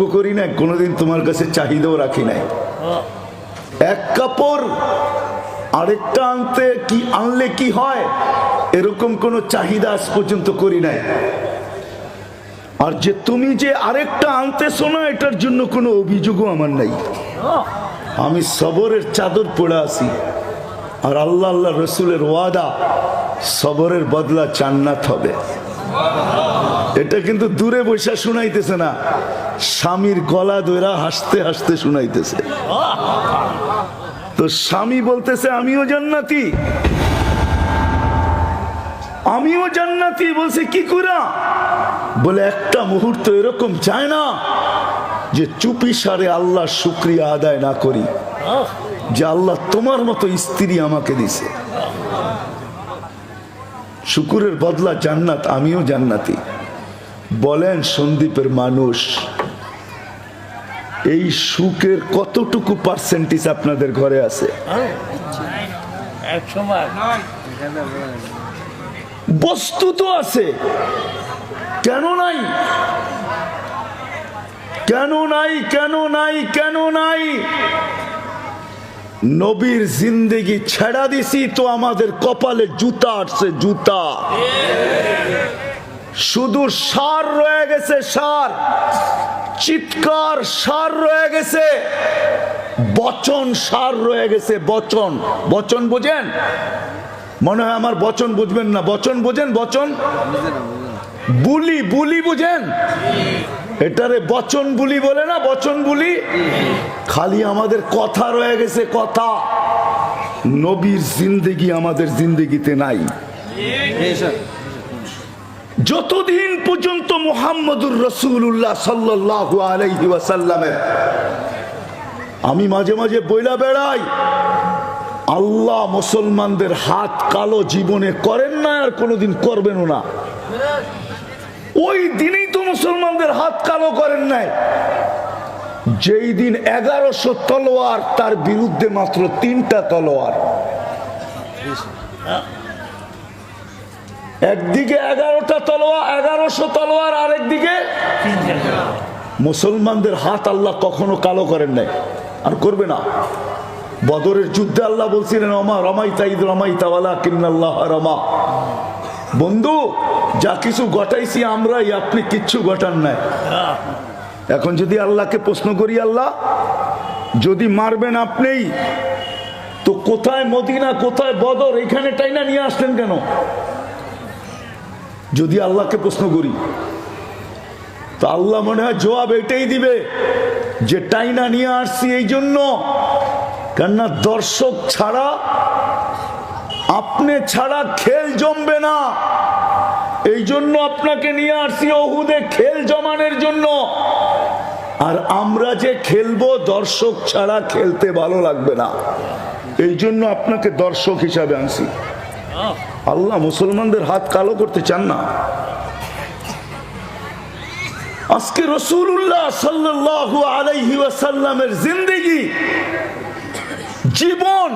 অভিযোগও করি না কোনোদিন তোমার কাছে চাহিদাও রাখি নাই। এক কাপড় আরেকটা আনতে কি আনলে কি হয়, এরকম কোনো চাহিদা আজ পর্যন্ত করি নাই। আর যে তুমি যে আরেকটা আনতেছো না, এটার জন্য কোনো অভিযোগও আমার নাই। আমি সবরের চাদর পড়ে আসি আর আল্লাহ আল্লাহ রসুলের ওয়াদা, সবরের বদলা চান্নাত হবে। এটা কিন্তু দূরে বসে শুনাইতেছে না। স্বামীর গলা দৈরা হাসতে হাসতে শুনাইতেছে। তো স্বামী বলতেছে, আমিও জান্নাতি। আমিও জান্নাতি। বলছে, কি করা বলে, একটা মুহূর্ত এরকম চায় না যে চুপি সারে আল্লাহ শুক্রিয়া আদায় না করি, যে আল্লাহ তোমার মতো স্ত্রী আমাকে দিছে। শুকুরের বদলা জান্নাত, আমিও জান্নাতি। বলেন সন্দীপের মানুষ এই সুখের কতটুকু পার্সেন্টেজ আপনাদের ঘরে আছে? বস্তু তো আছে। কেন নাই? কেন নাই কেন নাই কেন নাই? নবীর জিন্দেগি ছেড়া দিছি তো আমাদের কপালে জুতা আসছে জুতা। শুধু সার রয়ে গেছে সার। চিৎকার সার রয়ে গেছে। বচন সার রয়ে গেছে, বচন। বচন বোঝেন? মনে হয় আমার বচন বুঝবেন না। বচন বোঝেন, বচন? বুলি বুলি বুঝেন? এটারে বচন বুলি বলে না, বচন বুলি? খালি আমাদের কথা রয়ে গেছে, কথা। নবীর জিন্দেগি আমাদের জিন্দেগিতে নাই। যতদিন পর্যন্ত মুহাম্মদুর রসুল্লাহ সাল্লাহ ওয়াসাল্লামের, আমি মাঝে মাঝে বইলা বেড়াই, আল্লাহ মুসলমানদের হাত কালো জীবনে করেন না আর কোনোদিন করবেনও না। ওই দিনেই তো মুসলমানদের হাত কালো করেন নাই। যেই দিন এগারোশো তলোয়ার তার বিরুদ্ধে মাত্র তিনটা তলোয়ার। একদিকে এগারোটা তলোয়ার এগারোশো তলোয়ার আরেকদিকে মুসলমানদের হাত আল্লাহ কখনো কালো করেন নাই। আর করবে না। বদরের যুদ্ধে আল্লাহ বলছিলেন, রমা রমাই তাইদ রমাই তাওয়ালা কিন্নাল্লাহ রমা। বন্ধু, যা কিছু ঘটাইছি আমরাই, আপনি কিচ্ছু ঘটান নাই। এখন যদি আল্লাহকে প্রশ্ন করি, আল্লাহ, যদি মারবেন আপনি তো কোথায় মদিনা, কোথায় বদর, এখানে টাইনা নিয়ে আসলেন কেন? যদি আল্লাহকে প্রশ্ন করি, তো আল্লাহ মনে হয় জবাব এটাই দিবে যে টাইনা নিয়ে আসছি এই জন্য। কেননা দর্শক ছাড়া, আপনি ছাড়া খেল জমবে না। এই জন্য আপনাকে নিয়ে আসছি ওহুদে খেল জমানের জন্য। আর আমরা যে খেলব, দর্শক ছাড়া খেলতে ভালো লাগবে না। এই জন্য আপনাকে দর্শক হিসাবে আনছি। আল্লাহ মুসলমানদের হাত কালো করতে চান না। আজকে রসুল্লাহ সাল্লাহ আলাইহি ওয়াসাল্লামের জিন্দেগি, জীবন,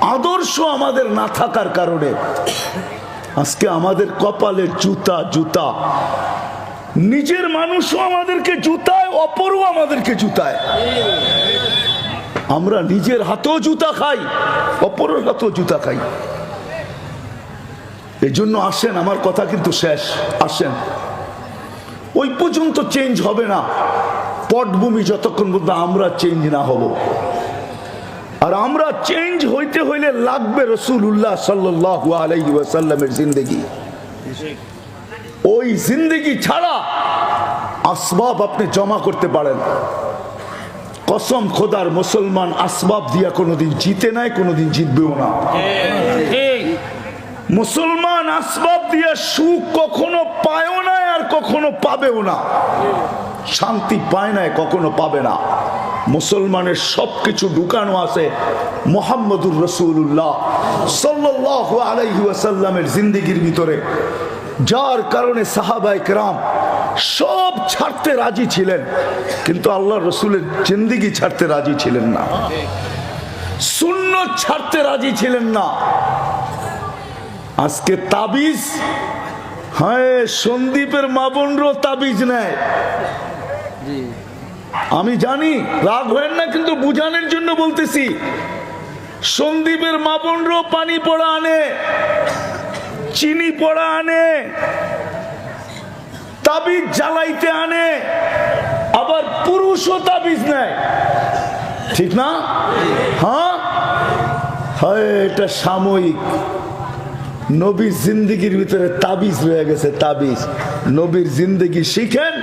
আদর্শ আমাদের না থাকার কারণে আজকে আমাদের কপালে জুতা জুতা। নিজের মানুষও আমাদেরকে জুতায়, অপরও আমাদেরকে জুতায়। আমরা নিজের হাতেও জুতা খাই, অপরের হাতেও জুতা খাই। এই জন্য আসেন, আমার কথা কিন্তু শেষ, আসেন। ওই পর্যন্ত চেঞ্জ হবে না। পটভূমি যতক্ষণ পর্যন্ত আমরা চেঞ্জ না হব। আর আমরা চেঞ্জ হইতে হইলে লাগবে রসুল্লাহ সাল্লাহ আলাইহি ওয়াসাল্লামের জিন্দগি। ওই জিন্দগি ছাড়া আসবাব আপনি জমা করতে পারেন। কসম খোদার মুসলমান আসবাব দিয়া কোনোদিন জিতে নাই, কোনোদিন জিতবেও না। মুসলমান আসবাব দিয়ে সুখ কখনো পায়ও না আর কখনো পাবেও না। শান্তি পায় না, কখনো পাবে না। মুসলমানের সব কিছু ঢুকানো আছে মোহাম্মদুর রসুল্লাহ সাল্লাহ আলাইসাল্লামের জিন্দিগির ভিতরে। যার কারণে সাহাবাই কেরাম সব ছাড়তে রাজি ছিলেন, কিন্তু আল্লাহ রসুলের জিন্দিগি ছাড়তে রাজি ছিলেন না। শূন্য ছাড়তে রাজি ছিলেন না। আজকে তাবিজ? হ্যাঁ সন্দীপের মা বোনরও তাবিজ নেয়। আমি জানি রাগ হয় না কিন্তু বুঝানোর জন্য বলতেছি। সন্দীপের মাপনরও পানি পড়া আনে চিনি পড়া আনে তাবিজ জ্বালাইতে আনে আবার পুরুষও তাবিজ নেয়। ঠিক না? হ্যাঁ? হয় এটা সাময়িক। নবীর জিন্দগির ভিতরে তাবিজ রয়ে গেছে, তাবিজ। নবীর জিন্দগি শিখেন।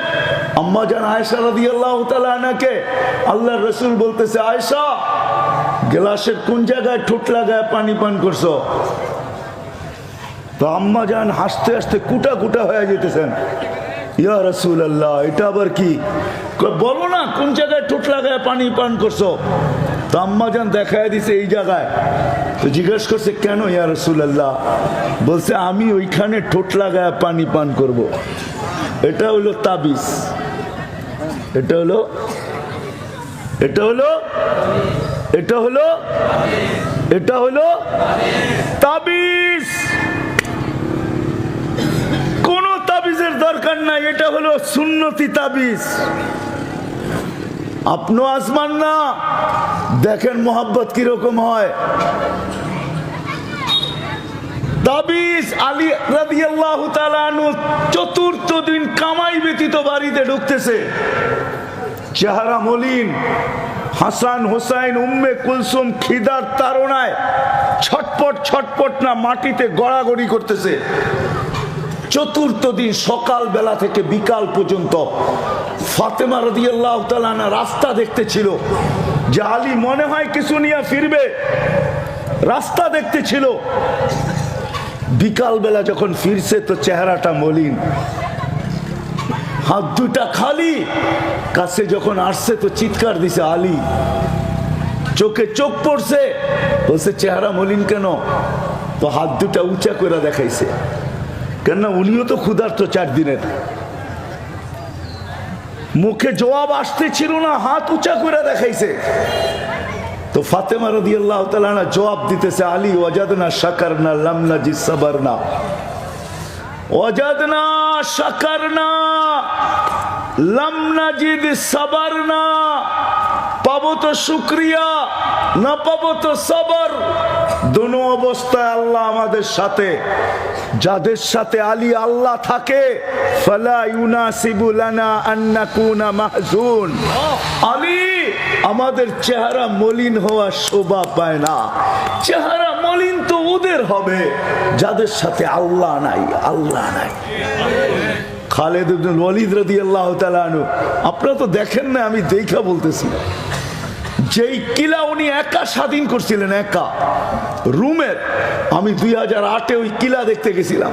আম্মা জান আয়সা রাদি আল্লাহ আনাকে আল্লাহ রসুল বলতেছে আয়সা গ্লাসের কোন জায়গায় ঠোঁট লাগায় পানি পান করছ? তো আম্মা যান হাসতে হাসতে কুটা কুটা হয়ে যেতেছেন। ইয়া রসুল আল্লাহ এটা আবার কি? বলো না, কোন জায়গায় ঠোঁট লাগায় পানি পান করছ? তো দেখায় দিছে এই জায়গায়। তো জিজ্ঞেস করছে, কেন ইয়া রসুল আল্লাহ বলছে, আমি ওইখানে ঠোঁট লাগায় পানি পান করব। এটা হলো তাবিজ। এটা হলো এটা হলো এটা হলো এটা হলো তাবিজ। কোন তাবিজের দরকার নাই, এটা হলো সুন্নতি তাবিজ। আপনো আসমান না। দেখেন মোহাব্বত কীরকম হয়। তাবিজ আলী রাদিয়াল্লাহু তাআলা চতুর্থ দিন কামাই ব্যতীত বাড়িতে ঢুকতেছে। চেহারা মলিন। হাসান হোসাইন, উম্মে কুলসুম খিদার তারনায় ছটপট ছটপট না মাটিতে গড়াগড়ি করতেছে। চতুর্থ দিন সকাল বেলা থেকে বিকাল পর্যন্ত ফাতেমা রদিয়াল্লাহ তালানা রাস্তা দেখতে ছিল যে আলী মনে হয় কিছু নিয়ে ফিরবে। রাস্তা দেখতে ছিল বিকাল বেলা যখন ফিরছে তো চেহারাটা মলিন। হাত দুটা খালি। কাছে যখন আসছে তো চিৎকার দিছে, আলী, চোখে চোখ পড়ছে? বলছে, চেহারা মলিন কেন? তো হাত দুটা উঁচা করে দেখাইছে। কেননা উনিও তো ক্ষুধার্ত চার দিনের। মুখে জবাব আসতে ছিল না, হাত উঁচা করে দেখাইছে। তো ফাতেমা রদি আল্লাহ তালা জবাব দিতেছে, আলী, ওয়াজাদনা শাকার না লামনা জি সাবার না ওয়াজাদনা শাকার না লামনা জিদ সাবার না পাবো তো শুক্রিয়া, না পাবো তো সবর। দোনো অবস্থায় আল্লাহ আমাদের সাথে। যাদের সাথে আলী আল্লাহ থাকে আলী আমাদের চেহারা মলিন হওয়ার শোভা পায় না। চেহারা মলিন তো ওদের হবে, যাদের সাথে আল্লাহ নাই আল্লাহ নাই। খালেদ ওয়ালিদ রাদিয়াল্লাহু তাআলা আনহু, আপনারা তো দেখেন না আমি দেখা বলতেছি। যেই কিলা উনি একা স্বাধীন করছিলেন, একা। রুমের, আমি দুই হাজার আটে ওই কিলা দেখতে গেছিলাম।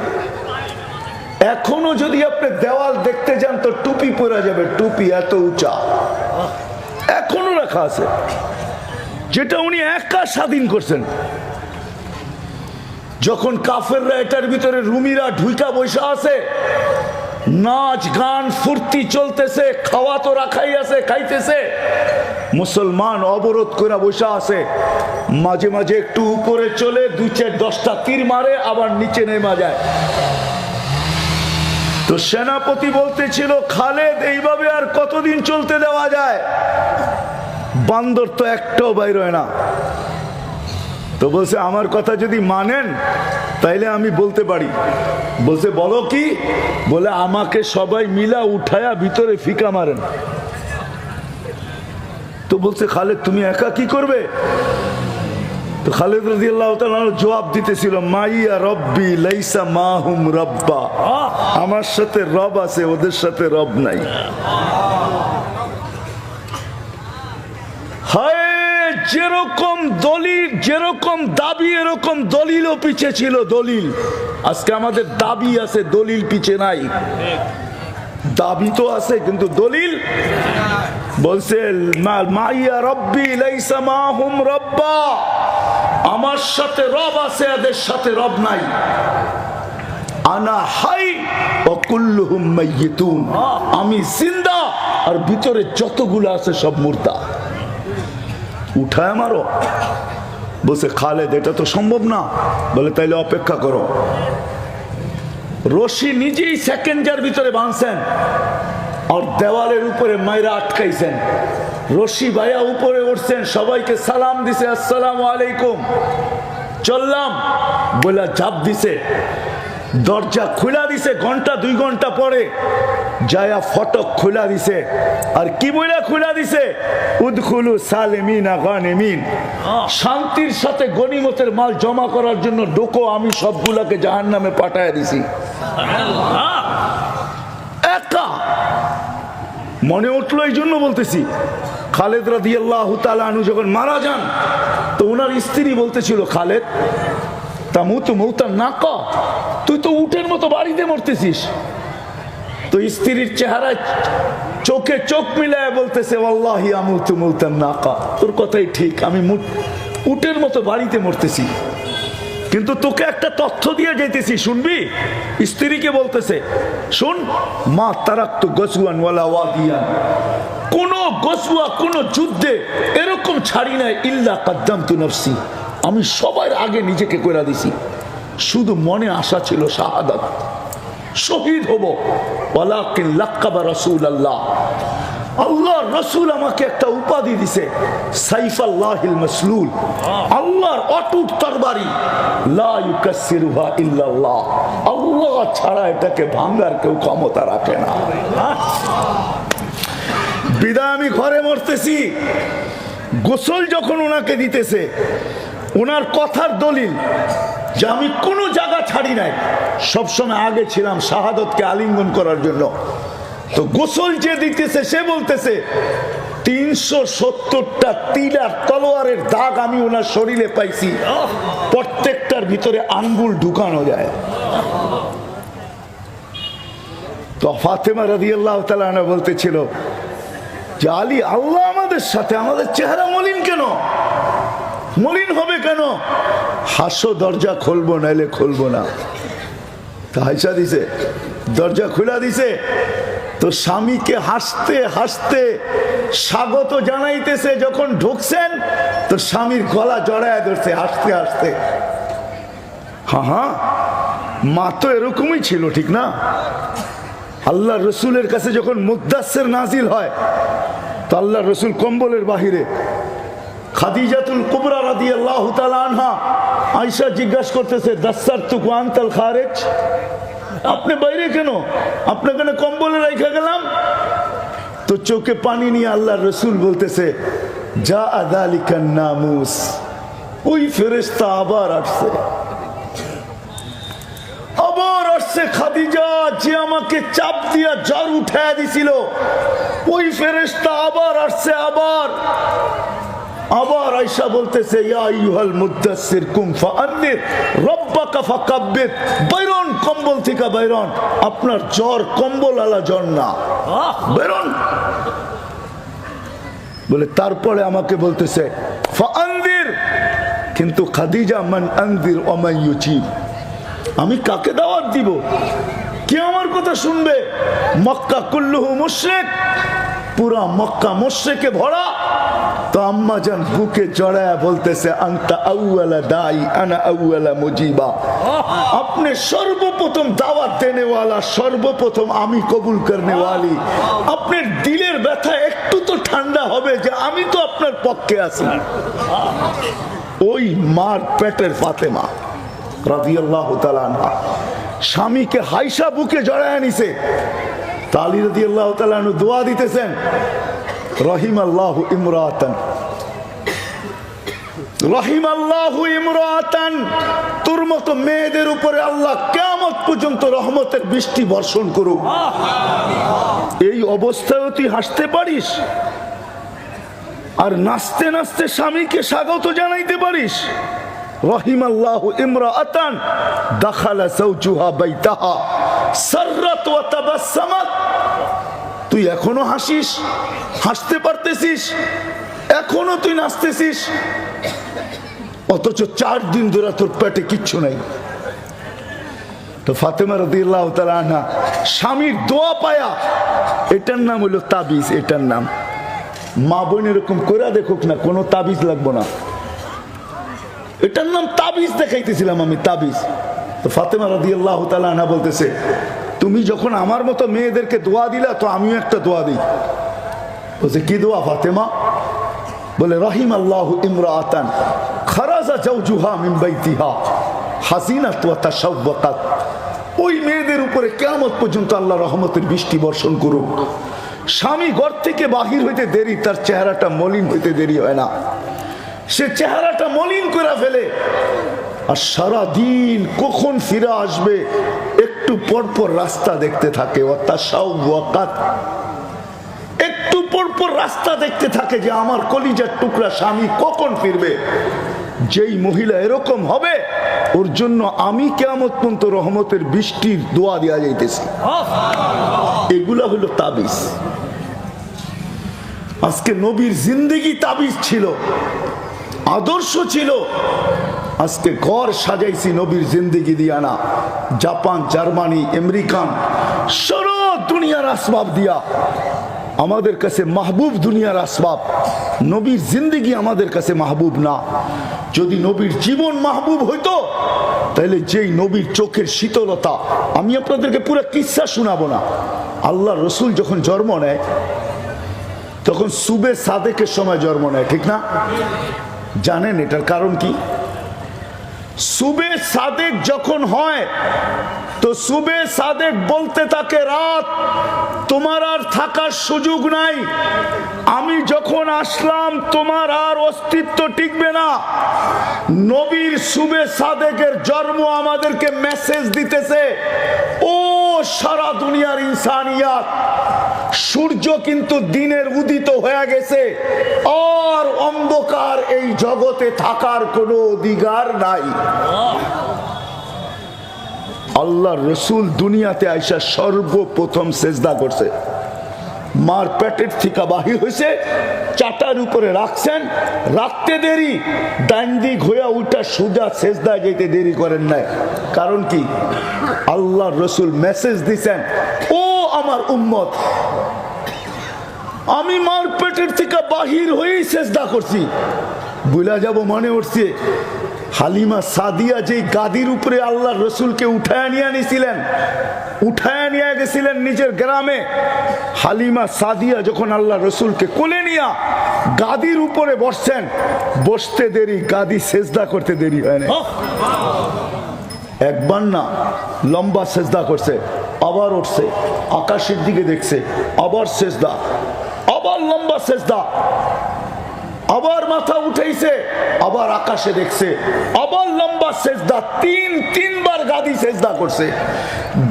এখনও যদি আপনি দেওয়াল দেখতে যান, তো টুপি পরা যাবে, টুপি এত উঁচা। এখনও রাখা আছে। যেটা উনি একা স্বাধীন করছেন। যখন কাফেররা এটার ভিতরে রুমিরা ঢুইকা বৈশা আছে নাচ, গান, ফুর্তি চলতেছে, খাওয়া তো রাখাই আছে, খাইতেছে। মুসলমান অবরোধ করে বসে আছে। মাঝে মাঝে একটু উপরে চলে দু চার দশটা তীর মারে, আবার নিচে নেমা যায়। তো সেনাপতি বলতেছিল, খালেদ, এইভাবে আর কতদিন চলতে দেওয়া যায়? বান্দর তো একটাও বাইর হয় না। তো বলছে, আমার কথা যদি মানেন তাইলে আমি বলতে পারি। বলছে, বলো কি? বলে, আমাকে সবাই মিলা উঠায়া ভিতরে ফিকা মারেন। তো বলছে, খালেদ, তুমি একা কি করবে? তো খালেদ রাজি আল্লাহ জবাব দিতেছিল, মাইয়া রব্বি লাইসা মাহুম রব্বা। আমার সাথে রব আছে, ওদের সাথে রব নাই। হায় যেরকম দলিল, যেরকম দাবি, এরকম দলিলও পিছে ছিল দলিল। আজকে আমাদের দাবি আছে, দলিল পিছে নাই। দাবি তো আছে, কিন্তু দলিল বলছে মাইয়া রব্বি রব্বা। আমার সাথে রব আছে, এদের সাথে রব নাই। আনা হাই আমি জিন্দা, আর ভিতরে যতগুলো আছে সব মুর্দা। উঠায় মারো। বলছে, খালেদ, এটা তো সম্ভব না। বলে, তাইলে অপেক্ষা করো। রশি নিজেই সেকেন্ড সেকেন্ডের ভিতরে বাঁধছেন আর দেওয়ালের উপরে মায়েরা আটকাইছেন। রশি ভাইয়া উপরে উঠছেন, সবাইকে সালাম দিছে, আসসালাম আলাইকুম। চললাম বলে ঝাপ দিছে, দরজা খোলা দিছে, ঘণ্টা, দুই ঘণ্টা পরে জায়া ফটক খোলা দিছে। আর কি বলে খোলা দিছে? উদখুলু সালেমিন আগানেমিন শান্তির সাথে গনিমতের মাল জমা করার জন্য ডোকো আমি সবগুলাকে জাহান নামে পাঠায় দিছি। একা। মনে উঠল এই জন্য বলতেছি খালেদ রাদি আল্লাহ আনু যখন মারা যান তো ওনার স্ত্রী বলতেছিল খালেদ তা মুতু মৌতার না ক তুই তো উটের মতো বাড়িতে মরতেছিস। তো স্ত্রীর চেহারায় চোখে চোখ মিলায় বলতেছে আল্লাহি আমুতু মৌতার না কা তোর কথাই ঠিক, আমি উটের মতো বাড়িতে মরতেছি। কিন্তু তোকে একটা তথ্য দিয়ে যেতেছি, শুনবি? স্ত্রীকে বলতেছে, শুন, মা তারাক্ত গসুয়ান ওয়ালা কোন গসুয়া কোন যুদ্ধে এরকম ছাড়ি নাই, ইল্লা কাদ্দাম তু নফসি। আমি সবার আগে নিজেকে কইরা দিছি, শুধু মনে আশা ছিল শাহাদাত। শহীদ হব। ওয়ালাকিন লাক্কাবা রাসূল আল্লাহ আল্লাহ রসুল আমাকে একটা উপাধি দিছে সাইফ আল্লাহিল মাসলুল। আল্লাহর অটুট তরবারি ইল্লাল্লাহ। আল্লাহ ছাড়া এটাকে ভাঙার কেউ ক্ষমতা রাখে না। বিদায় আমি ঘরে মরতেছি। গোসল যখন ওনাকে দিতেছে, ওনার কথার দলিল যে আমি কোনো জায়গা ছাড়ি নাই। সবসময় আগে ছিলাম শাহাদতকে আলিঙ্গন করার জন্য। তো গোসল যে দিতেছে, সে বলতেছে, তিনশো সত্তরটা তীর আর তলোয়ারের দাগ আমি ওনার শরীরে পাইছি। প্রত্যেকটার ভিতরে আঙ্গুল ঢুকানো যায়। তো ফাতেমা রাজি আল্লাহ তালা বলতেছিল যে, আলী, আল্লাহ আমাদের সাথে, আমাদের চেহারা মলিন কেন? মলিন হবে কেন? হাসো, দরজা খুলবো, নাইলে খুলবো না। তা হাইসা দিছে, দরজা খুলা দিছে, তো স্বামীকে হাসতে হাসতে স্বাগত জানাইতেছে, যখন ঢুকছেন, তো স্বামীর গলা জড়ায় ধরছে, হাসতে হাসতে। হ্যাঁ হ্যাঁ মা তো এরকমই ছিল, ঠিক না? আল্লাহ রসুলের কাছে যখন মুদাসের নাজিল হয়, তো আল্লাহ রসুল কম্বলের বাহিরে চোখে পানি নিয়ে আল্লাহ রসুল বলতেছে যা আদালিকান নামুস। ওই ফেরেস্তা আবার আসছে। আবার আসছে খাদিজা, যে আমাকে চাপ দিয়া জ্বর উঠায় দিছিল। ওই ফেরেস্তা আবার আসছে, আবার। আবার আয়সা বলতেছে ইয়া আইয়ুহাল মুদ্দাসসির কুম ফাআন্নির রব্বাকা ফাকাব্বির। বাইরন কম্বল থেকে বাইরন আপনার জ্বর কম্বল আলা জ্বর না বেরোন। বলে তারপরে আমাকে বলতেছে ফাআন্দির। কিন্তু খাদিজা মান আন্দির ওমাই ইউজিব। আমি কাকে দাওয়াত দিব? কে আমার কথা শুনবে? মক্কা কুল্লুহু মুশরিক। পুরা মক্কা মুশরিকে ভরা। তো আম্মা যান বুকে জড়ায় বলতেছে আন্তা আউয়ালা দাই আনা আউয়ালা মুজিবা। আপনি সর্বপ্রথম দাওয়াত দেনেওয়ালা সর্বপ্রথম আমি কবুল করনেওয়ালি। আপনার দিলের ব্যথা একটু তো ঠান্ডা হবে যে আমি তো আপনার পক্ষে আছি। ওই মার পেটের ফাতেমা রাদিয়াল্লাহু তাআলা আনহা স্বামীকে হাইসা বুকে জড়ায় নিছে। তালি রাদিয়াল্লাহু তাআলা আনহু দোয়া দিতেছেন রহিম আল্লাহ ইমরাতান। রহিম আল্লাহ ইমরাতান। তোর মতো মেয়েদের উপরে আল্লাহ কেমত পর্যন্ত রহমতের বৃষ্টি বর্ষণ করুক। এই অবস্থায় তুই হাসতে পারিস, আর নাচতে নাচতে স্বামীকে স্বাগত জানাইতে পারিস। রহিম আল্লাহ ইমরাতান দাখালা সৌচুহা বাইতাহা সাররাত ওয়া তাবাসসামাত তুই এখনও হাসিস? হাসতে পারতেছিস? এখনও তুই নাচতেছিস? অথচ চার দিন ধরে তোর পেটে কিচ্ছু নাই। তো ফাতেমা রদিল্লাহ আনহা স্বামীর দোয়া পায়া, এটার নাম হলো তাবিজ, এটার নাম। মা বোন এরকম করে দেখুক না, কোনো তাবিজ লাগবো না। এটার নাম তাবিজ দেখাইতেছিলাম আমি, তাবিজ। তো ফাতেমা রাদি আল্লাহ তালা বলতেছে, তুমি যখন আমার মতো মেয়েদেরকে দোয়া দিলা, তো আমিও একটা দোয়া দিই। বলছে, কি দোয়া ফাতেমা? বলে রহিম আল্লাহ ইমরাতান খারাজা ওয়া তাশাওয়াকাত। ওই মেয়েদের উপরে পর্যন্ত রহমতের বৃষ্টি বর্ষণ করুক। স্বামী ঘর থেকে বাহির হইতে দেরি, তার চেহারাটা মলিন হইতে দেরি হয় না। সে চেহারাটা মলিন করে ফেলে। আর সারা দিন কখন ফিরে আসবে, একটু পর পর রাস্তা দেখতে থাকে। একটু পর পর রাস্তা দেখতে থাকে যে আমার কলিজার টুকরা স্বামী কখন ফিরবে। যেই মহিলা এরকম হবে, ওর জন্য আমি কেমন পর্যন্ত রহমতের বৃষ্টির দোয়া দেওয়া যাইতেছি। এগুলা হলো তাবিজ। আজকে নবীর জিন্দেগি তাবিজ ছিল। আদর্শ ছিল। আজকে ঘর সাজাইছি নবীর জিন্দেগি দিয়া না। জাপান, জার্মানি, আমেরিকান, সারা দুনিয়ার আসবাব দিয়া। আমাদের কাছে মাহবুব দুনিয়ার আসবাব। নবীর জিন্দেগি আমাদের কাছে মাহবুব না। যদি নবীর জীবন মাহবুব হইতো, তাহলে যেই নবীর চোখের শীতলতা, আমি আপনাদেরকে পুরো কিচ্ছা শোনাবো না। আল্লাহ রসুল যখন জন্ম নেয়, তখন সুবে সাদেকের সময় জন্ম নেয়, ঠিক না? জানেন এটার কারণ কি? সুবে সাদেক যখন হয়, তো সুবে সাদেক বলতে থাকে, রাত, তোমার আর থাকার সুযোগ নাই। আমি যখন আসলাম, তোমার আর অস্তিত্ব টিকবে না। নবীর সুবে সাদেকের জন্ম আমাদেরকে মেসেজ দিতেছে, ও সারা দুনিয়ার ইনসানিয়াত, সূর্য কিন্তু দিনের উদিত হয়ে গেছে। আর অন্ধকার এই জগতে থাকার কোনো অধিকার নাই। আল্লাহ রসুল দুনিয়াতে আইসা সর্বপ্রথম সেজদা করছে। মার পেটের থেকে বাহির হয়েছে চাটার উপরে রাখছেন, রাখতে দেরি দিক হইয়া উঠা সোজা সেজদা যেতে দেরি করেন নাই। কারণ কি? আল্লাহ রসুল মেসেজ দিছেন, ও আমার উম্মত আমি মার পেটের থেকে বাহির হয়েই চেষ্টা করছি। বুলা যাব মনে উঠছে, হালিমা সাদিয়া যেই গাদির উপরে আল্লাহ রসুলকে উঠায় নিয়ে নিয়েছিলেন উঠায় নিয়ে গেছিলেন নিজের গ্রামে, হালিমা সাদিয়া যখন আল্লাহ রসুলকে কোলে নিয়া গাদির উপরে বসছেন, বসতে দেরি, গাদি সেজদা করতে দেরি হয় না একবার না লম্বা সেজদা করছে, আবার উঠছে, আকাশের দিকে দেখছে, আবার সেজদা লম্বা সেজদা। আবার মাথা উঠেছে আবার আকাশে দেখছে। আবার লম্বা সেজদা, তিন, তিনবার গাদি সেজদা করছে।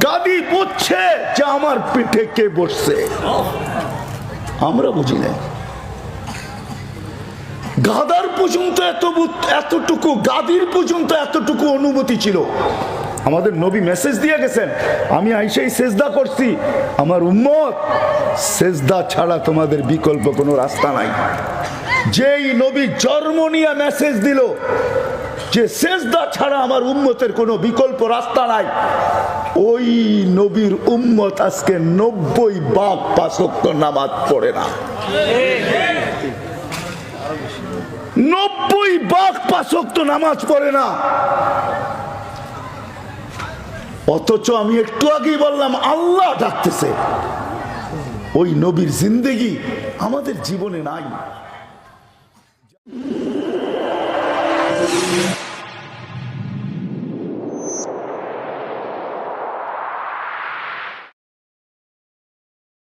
গাদি বুঝছে যে আমার পিঠে কে বসছে। আমরা বুঝি না গাদার পর্যন্ত এত এতটুকু, গাদির পর্যন্ত এতটুকু অনুমতি ছিল। আমাদের নবী মেসেজ দিয়ে গেছেন, আমি আইসেই সেজদা করছি। আমার উম্মত, সেজদা ছাড়া তোমাদের বিকল্প কোনো রাস্তা নাই। যেই নবী জন্ম নিয়ে মেসেজ দিল যে সেজদা ছাড়া আমার উম্মতের কোনো বিকল্প রাস্তা নাই, ওই নবীর উম্মত আজকে নব্বই বাঘ পাঁচক্ত নামাজ পড়ে না। নব্বই বাঘ পাঁচক্ত নামাজ পড়ে না। অথচ আমি একটু আগেই বললাম আল্লাহ ডাকতেছে। ওই নবীর জিন্দেগি আমাদের জীবনে নাই।